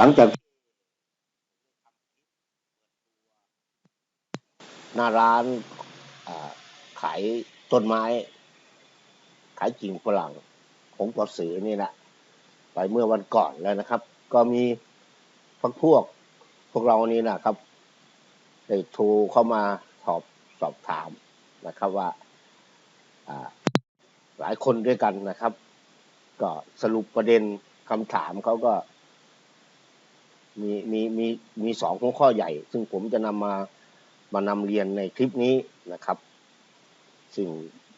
หลังจากหน้าร้านขายต้นไม้ ขายกิ่งฝรั่งผมก็สือนี่แหละไปเมื่อวันก่อนแล้วนะครับ ก็มีพักพวกพวกเรานี่นะครับได้โทรเข้ามาสอบสอบถามนะครับว่าหลายคนด้วยกันนะครับ ก็สรุปประเด็นคำถามเขาก็ มีมีมีมีสองหัวข้อใหญ่ ซึ่งผมจะนำมามานำเรียนในคลิปนี้นะครับ ซึ่ง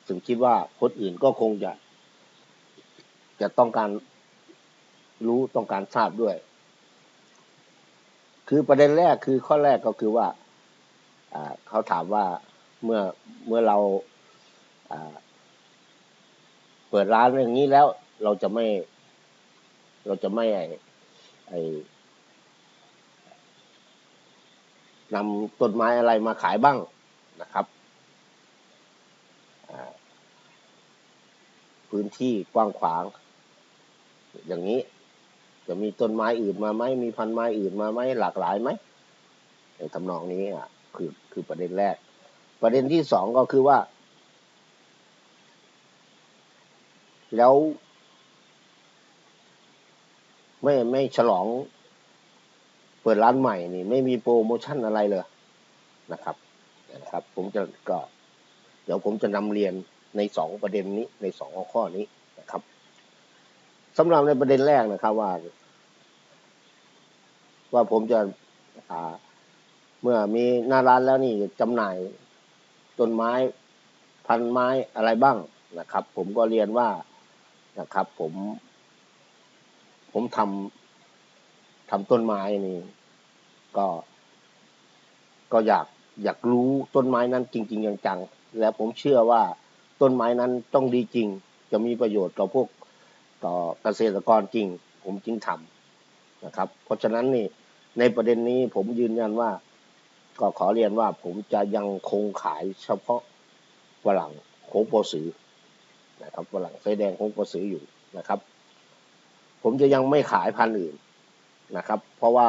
ซึ่งคิดว่าคนอื่นก็คงจะ จะต้องการรู้ต้องการทราบด้วย คือประเด็นแรกคือข้อแรกก็คือว่าเขาถามว่าเมื่อเมื่อเราอ่าเปิดร้านอย่างนี้แล้วเราจะไม่ เราจะไม่ไอไอ นำต้นไม้อะไรมาขายบ้างนะครับ พื้นที่กว้างขวาง อย่างนี้จะมีต้นไม้อื่นมาไหมมีพันไม้อื่นมาไหมหลากหลายไหมในทำนองนี้อะคือคือประเด็นแรก ประเด็นที่สองก็คือว่า แล้ว ไม่ไม่ฉลอง เปิดร้านใหม่นี่ไม่มีโปรโมชั่นอะไรเลยนะครับนะครับ ผมจะก็เดี๋ยวผมจะนำเรียนในสองประเด็นนี้ในสองข้อนี้นะครับสำหรับในประเด็นแรกนะครับว่า ว่าผมจะอ่าเมื่อมีหน้าร้านแล้วนี่จำหน่ายต้นไม้พันไม้อะไรบ้างนะครับ ผมก็เรียนว่านะครับ ผม ผมทำ ทำต้นไม้นี่ก็ ก็อยากอยากรู้ต้นไม้นั้นจริง ๆ จังๆแล้วผมเชื่อว่าต้นไม้นั้นต้องดีจริง จะมีประโยชน์ต่อพวกต่อเกษตรกรจริง ผมจึงทำนะครับ เพราะฉะนั้นนี่ในประเด็นนี้ผมยืนยันว่า ก็ขอเรียนว่าผมจะยังคงขายเฉพาะฝรั่งโคโปสือนะครับฝรั่งไส้แดงโคโปสืออยู่นะครับ ผมจะยังไม่ขายพันธุ์อื่น นะครับ เพราะว่า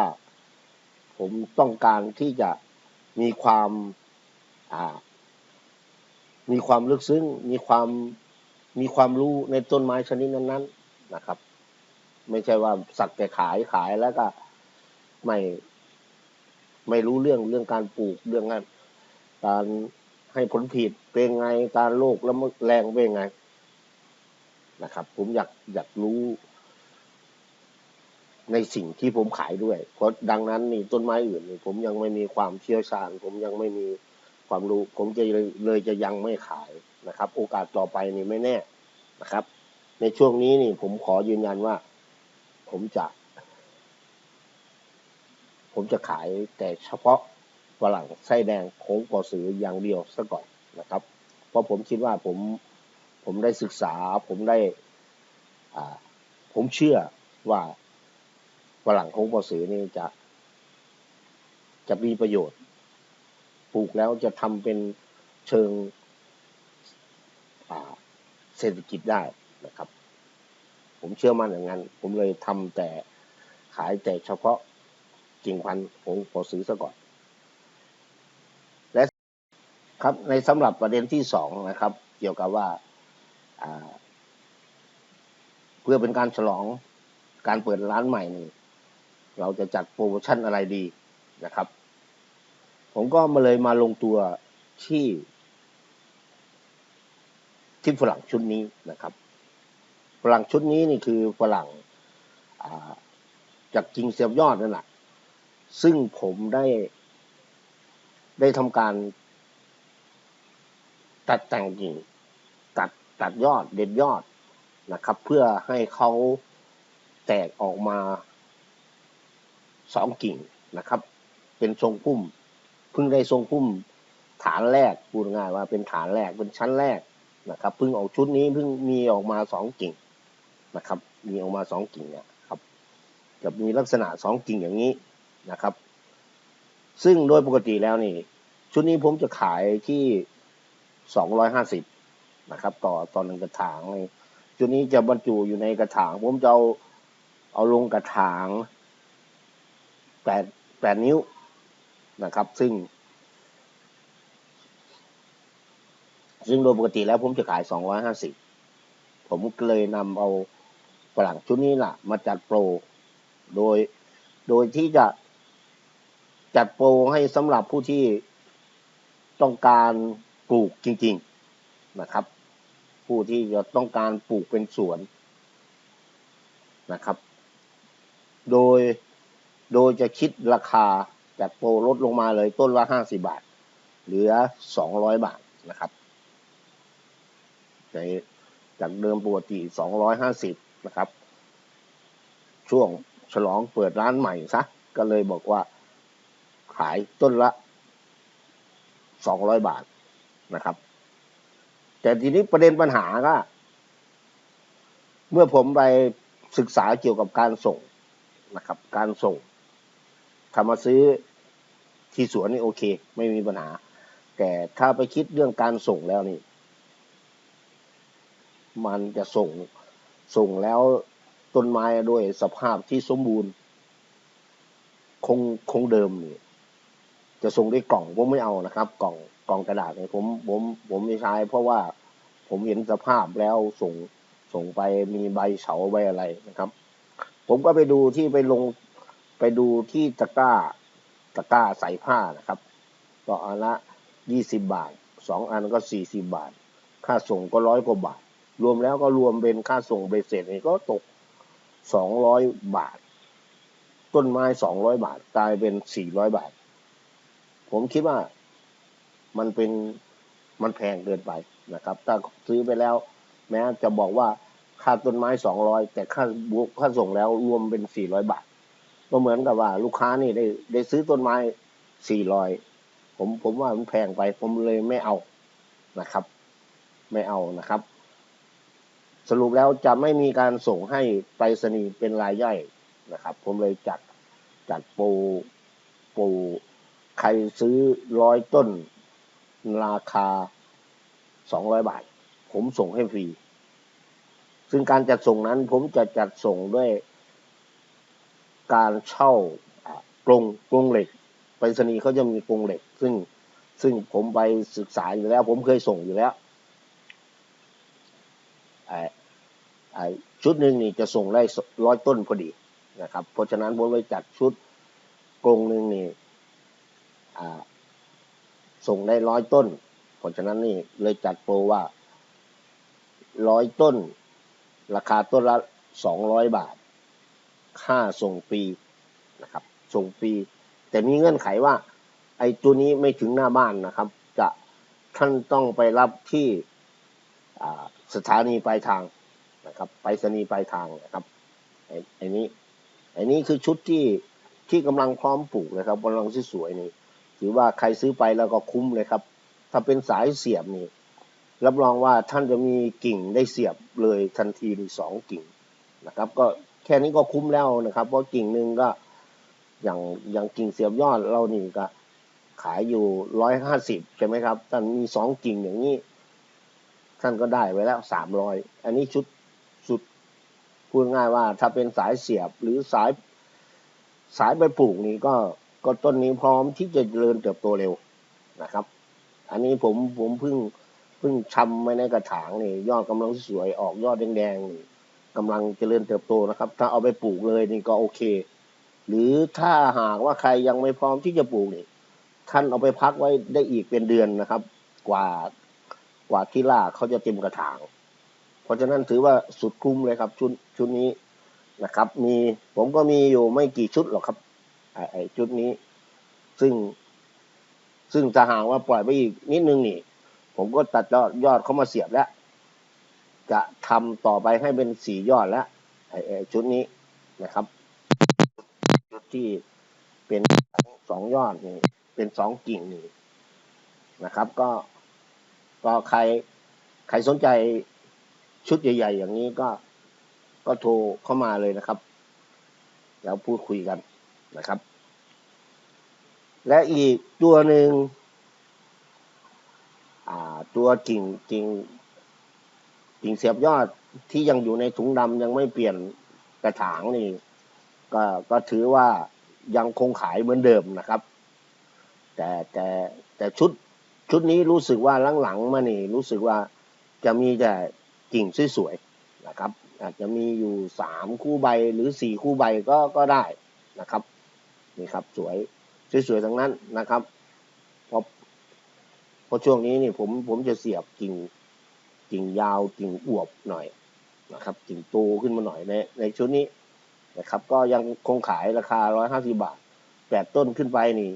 ผมต้องการที่จะมีความมีความลึกซึ้ง มีความมีความรู้ในต้นไม้ชนิดนั้น ๆนะครับ ไม่ใช่ว่าสักแต่ขายขายแล้วก็ไม่ไม่รู้เรื่องเรื่องการปลูกเรื่องการการให้ผลผลิตเป็นไงการโรคแล้วแรงเป็นไงนะครับ ผมอยากอยากรู้ ในสิ่งที่ผมขายด้วย เพราะดังนั้นนี่ต้นไม้อื่นนี่ผมยังไม่มีความเชี่ยวชาญ ผมยังไม่มีความรู้ ผมจะเลยเลยจะยังไม่ขายนะครับ โอกาสต่อไปนี่ไม่แน่นะครับ ในช่วงนี้นี่ผมขอยืนยันว่า ผมจะ ผมจะขายแต่เฉพาะฝรั่งไส้แดงโค้งกอสืออย่างเดียวซะก่อนนะครับ เพราะผมคิดว่าผมผมได้ศึกษา ผมได้ผมเชื่อว่า ฝรั่งโค้งกอสือนี่จะ จะมีประโยชน์ ปลูกแล้วจะทำเป็นเชิงเศรษฐกิจได้นะครับ ผมเชื่อมั่นอย่างนั้น ผมเลยทำแต่ขายแต่เฉพาะกิ่งพันธุ์ของปอซื้อซะก่อนและครับในสำหรับประเด็นที่สองนะครับ เกี่ยวกับว่าเพื่อเป็นการฉลองการเปิดร้านใหม่นี่ เราจะจัดโปรโมชั่นอะไรดีนะครับ ผมก็มาเลยมาลงตัวที่ที่ฝรั่งชุดนี้นะครับฝรั่งชุดนี้นี่คือฝรั่งจากจริงเสียบยอดนั่นแหละซึ่งผมได้ได้ทำการตัดแต่งกิ่งตัดตัดยอดเด็ดยอดนะครับ เพื่อให้เขาแตกออกมา สองกิ่งนะครับ เป็นทรงพุ่มเพิ่งได้ทรงพุ่มฐานแรกพูดง่ายว่าเป็นฐานแรกเป็นชั้นแรกนะครับเพิ่งออกชุดนี้เพิ่งมีออกมาสองกิ่งนะครับ มีออกมาสองกิ่งเนี่ยครับ จะมีลักษณะสองกิ่งอย่างนี้นะครับ ซึ่งโดยปกติแล้วนี่ ชุดนี้ผมจะขายที่สองร้อยห้าสิบนะครับ ต่อตอนหนึ่งกระถางเลยชุดนี้จะบรรจุอยู่ในกระถาง ผมจะเอาเอาลงกระถาง แปดแปดนิ้วนะครับ ซึ่ง ซึ่งโดยปกติแล้วผมจะขายสองร้อยห้าสิบผมก็เลยนำเอาฝรั่งชุดนี้ล่ะ มาจัดโปร โดย โดยที่จะจัดโปรให้สำหรับผู้ที่ต้องการปลูกจริง ๆนะครับ ผู้ที่จะต้องการปลูกเป็นสวนนะครับ โดย โดยจะคิดราคาจากโปรลดลงมาเลยต้นละห้าสิบาท เหลือสองร้อยบาทนะครับในจากเดิมปกติสองร้อยห้าสิบนะครับ ช่วงฉลองเปิดร้านใหม่ซะก็เลยบอกว่าขายต้นละสองร้อยบาทนะครับ แต่ทีนี้ประเด็นปัญหาก็ เมื่อผมไปศึกษาเกี่ยวกับการส่งนะครับ การส่ง ทำมาซื้อที่สวนนี่โอเค ไม่มีปัญหา แต่ถ้าไปคิดเรื่องการส่งแล้วนี่ มันจะส่งส่งแล้วต้นไม้ด้วยสภาพที่สมบูรณ์ คงคงเดิมนี่จะส่งด้วยกล่องผมไม่เอานะครับ กล่องกล่องกระดาษเนี่ยผมผมผมไม่ใช้ เพราะว่าผมเห็นสภาพแล้วส่งส่งไปมีใบเฉาใบอะไรนะครับ ผมก็ไปดูที่ไปลง ไปดูที่ตะกร้าตะกร้าใส่ผ้านะครับ ก็อันละยี่สิบบาทสองอันก็สี่สิบบาท ค่าส่งก็ร้อยกว่าบาท รวมแล้วก็รวมเป็นค่าส่งเบสเสร็จนี่ก็ตกสองร้อยบาท ต้นไม้สองร้อยบาทกลายเป็นสี่ร้อยบาท ผมคิดว่ามันเป็นมันแพงเกินไปนะครับ ถ้าซื้อไปแล้ว แม้จะบอกว่าค่าต้นไม้สองร้อยแต่ค่าบวกค่าส่งแล้วรวมเป็นสี่ร้อยบาท ก็เหมือนกับว่า ลูกค้านี่ได้ได้ซื้อต้นไม้สี่ร้อยผมผมว่ามันแพงไปผมเลยไม่เอานะครับ ไม่เอานะครับ สรุปแล้วจะไม่มีการส่งให้ไปรษณีย์เป็นรายย่อยนะครับ ผมเลยจัดจัดโปรโปรใครซื้อร้อยต้น ราคาสองร้อยบาท ผมส่งให้ฟรี ซึ่งการจัดส่งนั้นผมจะจัดส่งด้วย การเช่ากรงกรงเหล็กไปรษณีย์เขาจะมีกรงเหล็ก ซึ่งซึ่งผมไปศึกษาอยู่แล้ว ผมเคยส่งอยู่แล้วชุดหนึ่งนี่จะส่งได้ร้อยต้นพอดีนะครับ เพราะฉะนั้นผมไปจัดชุดกรงหนึ่งนี่ส่งได้ร้อยต้น เพราะฉะนั้นนี่เลยจัดโปรว่าร้อยต้น ราคาต้นละสองร้อยบาท ค่าส่งฟรีนะครับ ส่งฟรี แต่มีเงื่อนไขว่า ไอ้ตัวนี้ไม่ถึงหน้าบ้านนะครับ จะท่านต้องไปรับที่สถานีปลายทางนะครับ ไปสถานีปลายทางนะครับไอ้นี้ไอ้นี้คือชุดที่ที่กำลังพร้อมปลูกนะครับกำลังสวยๆนี่ถือว่าใครซื้อไปแล้วก็คุ้มเลยครับ ถ้าเป็นสายเสียบนี่รับรองว่าท่านจะมีกิ่งได้เสียบเลยทันทีหรือสองกิ่งนะครับ ก็ แค่นี้ก็คุ้มแล้วนะครับ เพราะกิ่งหนึ่งก็อย่างอย่างกิ่งเสียบยอดเรานี่ก็ขายอยู่ร้อยห้าสิบใช่ไหมครับท่านมีสองกิ่งอย่างนี้ท่านก็ได้ไว้แล้วสามร้อยอันนี้ชุดสุดพูดง่ายว่า ถ้าเป็นสายเสียบหรือสายสายไปปลูกนี่ก็ก็ต้นนี้พร้อมที่จะเจริญเติบโตเร็วนะครับ อันนี้ผมผมเพิ่งเพิ่งชำไว้ในกระถางนี่ยอดกำลังสวยออกยอดแดงๆนี่ กำลังเจริญเติบโตนะครับ ถ้าเอาไปปลูกเลยนี่ก็โอเค หรือถ้าหากว่าใครยังไม่พร้อมที่จะปลูกนี่ท่านเอาไปพักไว้ได้อีกเป็นเดือนนะครับ กว่ากว่าที่ล่าเขาจะเต็มกระถาง เพราะฉะนั้นถือว่าสุดคุ้มเลยครับ ชุดชุดนี้นะครับ มีผมก็มีอยู่ไม่กี่ชุดหรอกครับไอชุดนี้ ซึ่ง ซึ่งถ้าหากว่าปล่อยไปอีกนิดนึงนี่ ผมก็ตัดยอดยอดเขามาเสียบแล้ว จะทำต่อไปให้เป็นสี่ยอดแล้วชุดนี้นะครับ ชุดที่เป็นสองยอดนี่เป็นสองกิ่งนี่นะครับ ก็ก็ใครใครสนใจชุดใหญ่ ๆ อย่างนี้ก็ก็โทรเข้ามาเลยนะครับแล้วพูดคุยกันนะครับ และอีกตัวหนึ่งตัวกิ่งกิ่ง กิ่งเสียบยอดที่ยังอยู่ในถุงดำยังไม่เปลี่ยนกระถางนี่ ก็ก็ถือว่ายังคงขายเหมือนเดิมนะครับ แต่แต่แต่ชุดชุดนี้รู้สึกว่าหลังๆมานี่ รู้สึกว่าจะมีแต่กิ่งสวยๆนะครับ อาจจะมีอยู่สามคู่ใบหรือสี่คู่ใบก็ก็ได้นะครับนี่ครับสวยสวยๆทั้งนั้นนะครับเพราะเพราะช่วงนี้นี่ผมผมจะเสียบกิ่ง กิ่งยาวกิ่งอวบหน่อยนะครับกิ่งโตขึ้นมาหน่อยในในชุดนี้นะครับก็ยังคงขายราคาร้อยห้าสิบาทแปดต้นขึ้นไปนี่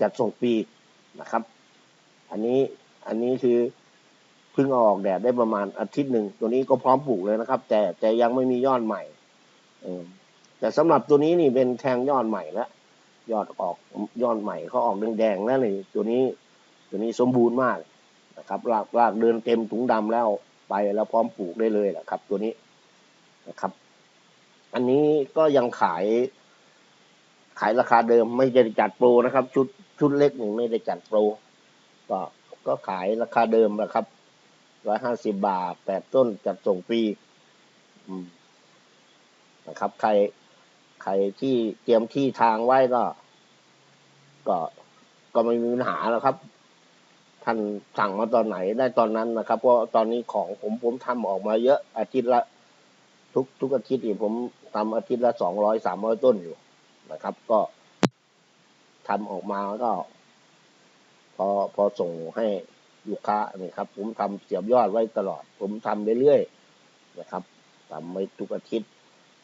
จัดส่งปีนะครับ อันนี้อันนี้คือเพิ่งออกแดดได้ประมาณอาทิตย์หนึ่งตัวนี้ก็พร้อมปลูกเลยนะครับ แต่แต่ยังไม่มียอดใหม่แต่สำหรับตัวนี้นี่เป็นแทงยอดใหม่แล้วยอดออกยอดใหม่เขาออกแดงๆแล้วนี่ตัวนี้ตัวนี้สมบูรณ์มาก นะครับรากรากเดินเต็มถุงดำแล้วไปแล้วพร้อมปลูกได้เลยแหละครับ ตัวนี้นะครับ อันนี้ก็ยังขาย ขายราคาเดิมไม่ได้จัดโปรนะครับ ชุดชุดเล็กหนึ่งไม่ได้จัดโปรก็ก็ขายราคาเดิมนะครับร้อยห้าสิบาทแปดต้นจัดส่งฟรีนะครับ ใครใครที่เตรียมที่ทางไว้ก็ ก็ก็ไม่มีปัญหาแล้วครับ ท่านสั่งมาตอนไหนได้ตอนนั้นนะครับ เพราะตอนนี้ของผมผมทำออกมาเยอะอาทิตย์ละ ทุกทุกอาทิตย์นี่ผมทำอาทิตย์ละสองร้อยสามร้อยต้นอยู่นะครับ ก็ทำออกมาก็ พอพอส่งให้ลูกค้านี่ครับ ผมทำเสียบยอดไว้ตลอด ผมทำเรื่อยๆนะครับทำไม่ทุกอาทิตย์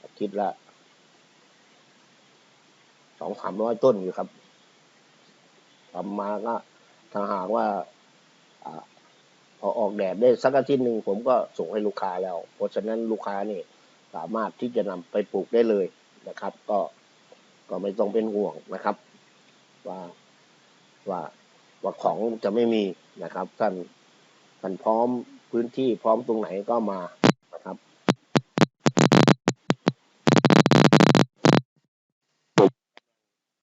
อาทิตย์ละสองสามร้อยต้นอยู่ครับทำมาก็ ถ้าหากว่าอพอออกแดดได้สักอาทิตย์หนึ่งผมก็ส่งให้ลูกค้าแล้ว เพราะฉะนั้นลูกค้านี่สามารถที่จะนำไปปลูกได้เลยนะครับ ก็ก็ไม่ต้องเป็นห่วงนะครับ ว่าว่าว่าของจะไม่มีนะครับท่านท่านพร้อมพื้นที่พร้อมตรงไหนก็มา